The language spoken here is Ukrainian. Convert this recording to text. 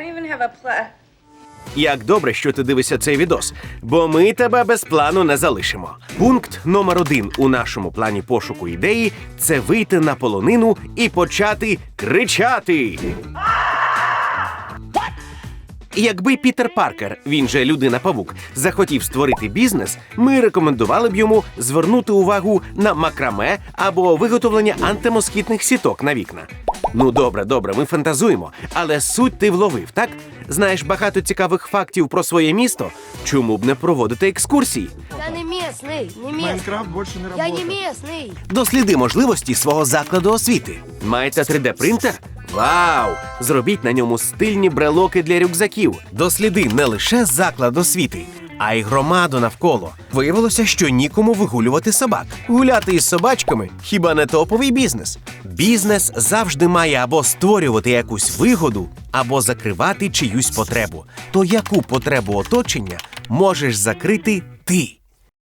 don't even. Як добре, що ти дивишся цей відос, бо ми тебе без плану не залишимо. Пункт номер один у нашому плані пошуку ідеї це вийти на полонину і почати кричати. Якби Пітер Паркер, він же людина павук, захотів створити бізнес, ми рекомендували б йому звернути увагу на макраме або виготовлення антимоскітних сіток на вікна. Ну добре, добре, ми фантазуємо, але суть ти вловив, так? Знаєш багато цікавих фактів про своє місто. Чому б не проводити екскурсії? Я не местный, не местный. Майнкрафт больше не Я работает. не местный. Досліди можливості свого закладу освіти. Маєте 3D-принтер? Вау! Зробіть на ньому стильні брелоки для рюкзаків. Досліди не лише заклад освіти, а й громаду навколо. Виявилося, що нікому вигулювати собак. Гуляти із собачками хіба не топовий бізнес? Бізнес завжди має або створювати якусь вигоду, або закривати чиюсь потребу. То яку потребу оточення можеш закрити ти?